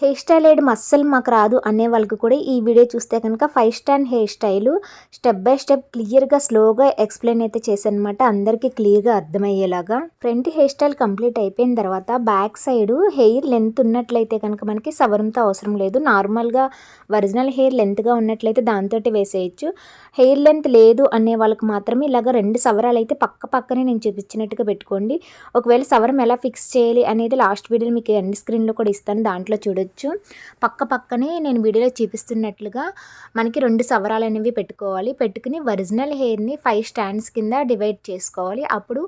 Hair style వేయడం అస్సలు మాకు రాదు అనే వాళ్ళకి కూడా ఈ వీడియో చూస్తే కనుక five stand hair style step by step క్లియర్గా స్లోగా ఎక్స్ప్లెయిన్ అయితే చేశానమాట అందరికీ క్లియర్గా అర్థమయ్యేలాగా. ఫ్రంట్ హెయిర్ స్టైల్ కంప్లీట్ అయిపోయిన తర్వాత బ్యాక్ సైడ్ హెయిర్ లెంత్ ఉన్నట్లయితే కనుక మనకి సవరంతో అవసరం లేదు. నార్మల్గా ఒరిజినల్ హెయిర్ లెంత్గా ఉన్నట్లయితే దాంతో వేసేయచ్చు. హెయిర్ లెంత్ లేదు అనే వాళ్ళకి మాత్రమే ఇలాగ రెండు సవరాలు అయితే పక్క పక్కనే నేను చూపించినట్టుగా పెట్టుకోండి. ఒకవేళ సవరం ఎలా ఫిక్స్ చేయాలి అనేది లాస్ట్ వీడియో మీకు ఎండ్ స్క్రీన్లో కూడా ఇస్తాను. దాంట్లో చూడొచ్చు. పక్క పక్కనే నేను వీడియోలో చూపిస్తున్నట్లుగా మనకి రెండు సవరాలు అనేవి పెట్టుకోవాలి. పెట్టుకుని ఒరిజినల్ హెయిర్ని ఫైవ్ స్టాండ్స్ కింద డివైడ్ చేసుకోవాలి. అప్పుడు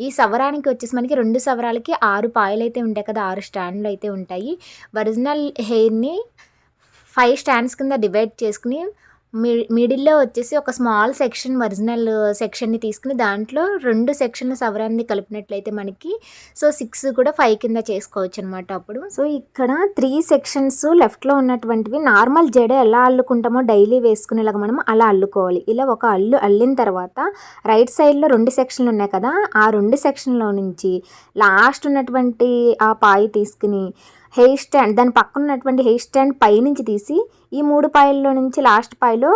ఈ సవరానికి వచ్చేసి మనకి రెండు సవరాలకి ఆరు పాయలు అయితే ఉంటాయి కదా ఆరు స్టాండ్లు అయితే ఉంటాయి. ఒరిజినల్ హెయిర్ని ఫైవ్ స్టాండ్స్ కింద డివైడ్ చేసుకుని మీ మిడిల్లో వచ్చేసి ఒక స్మాల్ సెక్షన్ ఒరిజినల్ సెక్షన్ని తీసుకుని దాంట్లో రెండు సెక్షన్లు సవరాన్ని కలిపినట్లయితే మనకి సో సిక్స్ కూడా ఫైవ్ కింద చేసుకోవచ్చు అనమాట అప్పుడు. సో ఇక్కడ త్రీ సెక్షన్స్ లెఫ్ట్లో ఉన్నటువంటివి నార్మల్ జడ ఎలా అల్లుకుంటామో డైలీ వేసుకునేలాగా మనం అలా అల్లుకోవాలి. ఇలా ఒక అల్లు అల్లిన తర్వాత రైట్ సైడ్లో రెండు సెక్షన్లు ఉన్నాయి కదా ఆ రెండు సెక్షన్లో నుంచి లాస్ట్ ఉన్నటువంటి ఆ పాయి తీసుకుని హెయిర్ స్టాండ్ దాని పక్కన ఉన్నటువంటి హెయిర్ స్టాండ్ పైనుంచి తీసి ఈ మూడు పాయల్లో నుంచి లాస్ట్ పాయలో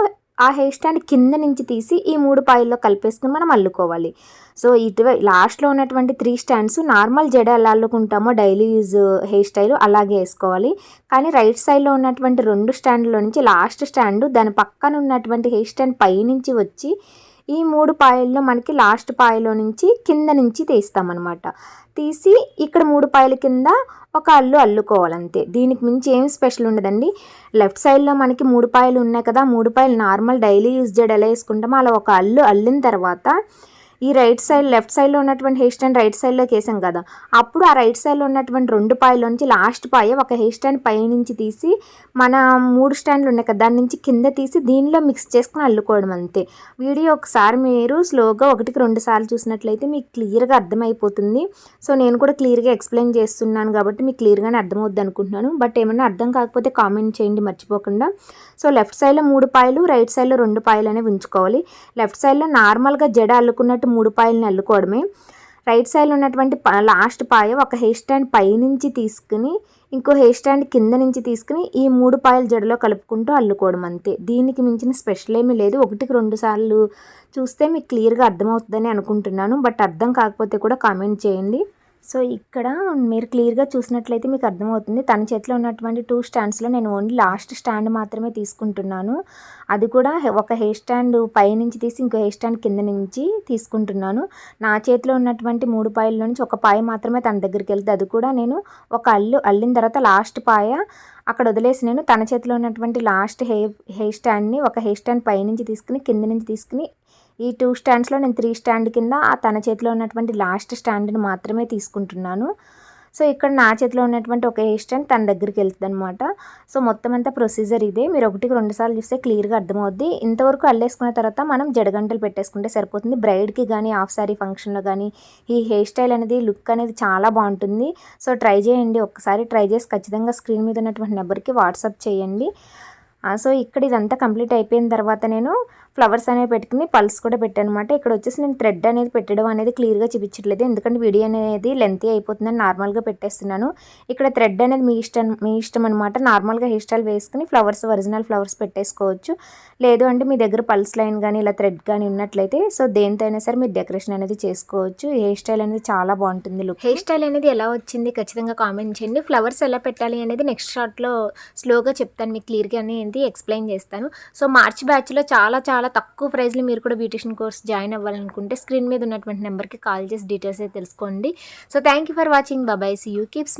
ఆ హెయిర్ స్టాండ్ కింద నుంచి తీసి ఈ మూడు పాయల్లో కలిపేసుకుని మనం అల్లుకోవాలి. సో ఇటువై లాస్ట్లో ఉన్నటువంటి త్రీ స్టాండ్స్ నార్మల్ జడ ఎలా అల్లుకుంటామో డైలీ యూజ్ హెయిర్ స్టైల్ అలాగే వేసుకోవాలి. కానీ రైట్ సైడ్లో ఉన్నటువంటి రెండు స్టాండ్లో నుంచి లాస్ట్ స్టాండ్ దాని పక్కన ఉన్నటువంటి హెయిర్ స్టాండ్ పైనుంచి వచ్చి ఈ మూడు పాయల్లో మనకి లాస్ట్ పాయలో నుంచి కింద నుంచి తీస్తామన్నమాట. తీసి ఇక్కడ మూడు పాయల కింద ఒక అల్లు అల్లుకోవాలంతే. దీనికి మించి ఏం స్పెషల్ ఉండదండి. లెఫ్ట్ సైడ్లో మనకి మూడు పాయలు ఉన్నాయి కదా మూడు పాయలు నార్మల్ డైలీ యూజ్ చేయడం ఎలా వేసుకుంటామో అలా ఒక అల్లు అల్లిన తర్వాత ఈ రైట్ సైడ్ లెఫ్ట్ సైడ్లో ఉన్నటువంటి హెయిర్ స్టాండ్ రైట్ సైడ్లోకి వేసాం కదా. అప్పుడు ఆ రైట్ సైడ్లో ఉన్నటువంటి రెండు పాయలోంచి లాస్ట్ పాయ ఒక హెయిర్ స్టాండ్ పై నుంచి తీసి మన మూడు స్టాండ్లు ఉన్నాయి కదా దాని నుంచి కింద తీసి దీనిలో మిక్స్ చేసుకుని అల్లుకోవడం అంతే. వీడియో ఒకసారి మీరు స్లోగా ఒకటికి రెండు సార్లు చూసినట్లయితే మీకు క్లియర్గా అర్థమైపోతుంది. సో నేను కూడా క్లియర్గా ఎక్స్ప్లెయిన్ చేస్తున్నాను కాబట్టి మీకు క్లియర్గానే అర్థమవుద్ది అనుకుంటున్నాను. బట్ ఏమైనా అర్థం కాకపోతే కామెంట్ చేయండి మర్చిపోకుండా. సో లెఫ్ట్ సైడ్లో మూడు పాయలు రైట్ సైడ్లో రెండు పాయలు అనేవి ఉంచుకోవాలి. లెఫ్ట్ సైడ్లో నార్మల్గా జడ అల్లుకున్నట్టు మూడు పాయలని అల్లుకోవడమే రైట్ సైడ్లో ఉన్నటువంటి లాస్ట్ పాయ ఒక హెయిర్ స్టాండ్ పైనుంచి తీసుకుని ఇంకో హెయిర్ స్టాండ్ కింద నుంచి తీసుకుని ఈ మూడు పాయలు జడలో కలుపుకుంటూ అల్లుకోవడం అంతే. దీనికి మించిన స్పెషల్ ఏమీ లేదు. ఒకటికి రెండు సార్లు చూస్తే మీకు క్లియర్గా అర్థమవుతుందని అనుకుంటున్నాను. బట్ అర్థం కాకపోతే కూడా కామెంట్ చేయండి. సో ఇక్కడ మీరు క్లియర్గా చూసినట్లయితే మీకు అర్థమవుతుంది. తన చేతిలో ఉన్నటువంటి టూ స్టాండ్స్లో నేను ఓన్లీ లాస్ట్ స్టాండ్ మాత్రమే తీసుకుంటున్నాను. అది కూడా ఒక హెయిర్ స్టాండ్ పైనుంచి తీసి ఇంకో హెయిర్ స్టాండ్ కింద నుంచి తీసుకుంటున్నాను. నా చేతిలో ఉన్నటువంటి మూడు పాయల నుంచి ఒక పాయ మాత్రమే తన దగ్గరికి వెళ్తే అది కూడా నేను ఒక అల్లు అల్లిన తర్వాత లాస్ట్ పాయ అక్కడ వదిలేసి నేను తన చేతిలో ఉన్నటువంటి లాస్ట్ హెయిర్ హెయిర్ స్టాండ్ని ఒక హెయిర్ స్టాండ్ పైనుంచి తీసుకుని కింద నుంచి తీసుకుని ఈ టూ స్టాండ్స్లో నేను త్రీ స్టాండ్ కింద ఆ తన చేతిలో ఉన్నటువంటి లాస్ట్ స్టాండ్ని మాత్రమే తీసుకుంటున్నాను. సో ఇక్కడ నా చేతిలో ఉన్నటువంటి ఒక హెయిర్ స్టాండ్ తన దగ్గరికి వెళ్తుంది అనమాట సో మొత్తం అంతా ప్రొసీజర్ ఇదే. మీరు ఒకటికి రెండు సార్లు చూస్తే క్లియర్గా అర్థమవుద్ది. ఇంతవరకు అల్లేసుకున్న తర్వాత మనం జడగంటలు పెట్టేసుకుంటే సరిపోతుంది. బ్రైడ్కి కానీ హాఫ్ సారీ ఫంక్షన్లో కానీ ఈ హెయిర్ స్టైల్ అనేది లుక్ అనేది చాలా బాగుంటుంది. సో ట్రై చేయండి. ఒక్కసారి ట్రై చేసి ఖచ్చితంగా స్క్రీన్ మీద ఉన్నటువంటి నెంబర్కి వాట్సాప్ చేయండి. సో ఇక్కడ ఇదంతా కంప్లీట్ అయిపోయిన తర్వాత నేను ఫ్లవర్స్ అనేవి పెట్టుకుని పల్స్ కూడా పెట్టాను అనమాట ఇక్కడ వచ్చేసి నేను థ్రెడ్ అనేది పెట్టడం అనేది క్లియర్గా చూపించట్లేదు. ఎందుకంటే వీడియో అనేది లెంతీ అయిపోతుందని నార్మల్గా పెట్టేస్తున్నాను. ఇక్కడ థ్రెడ్ అనేది మీ ఇష్టం మీ ఇష్టం అనమాట నార్మల్గా హెయిర్ స్టైల్ వేసుకుని ఫ్లవర్స్ ఒరిజినల్ ఫ్లవర్స్ పెట్టేసుకోవచ్చు. లేదు అంటే మీ దగ్గర పల్స్ లైన్ కానీ ఇలా థ్రెడ్ కానీ ఉన్నట్లయితే సో దేనితో అయినా సరే మీరు డెకరేషన్ అనేది చేసుకోవచ్చు. హెయిర్ స్టైల్ అనేది చాలా బాగుంటుంది లుక్. హెయిర్ స్టైల్ అనేది ఎలా వచ్చింది ఖచ్చితంగా కామెంట్ చేయండి. ఫ్లవర్స్ ఎలా పెట్టాలి అనేది నెక్స్ట్ షార్ట్లో స్లోగా చెప్తాను మీకు క్లియర్గా అనేది ఎక్స్ప్లెయిన్ చేస్తాను. సో మార్చ్ బ్యాచ్లో చాలా చాలా తక్కువ ప్రైస్లో మీరు కూడా బ్యూటిషియన్ కోర్స్ జాయిన్ అవ్వాలనుకుంటే స్క్రీన్ మీద ఉన్నటువంటి నెంబర్కి కాల్ చేసి డీటెయిల్స్ అయితే తెలుసుకోండి. So thank you for watching బాబాయ్ సీ యూ కీప్స్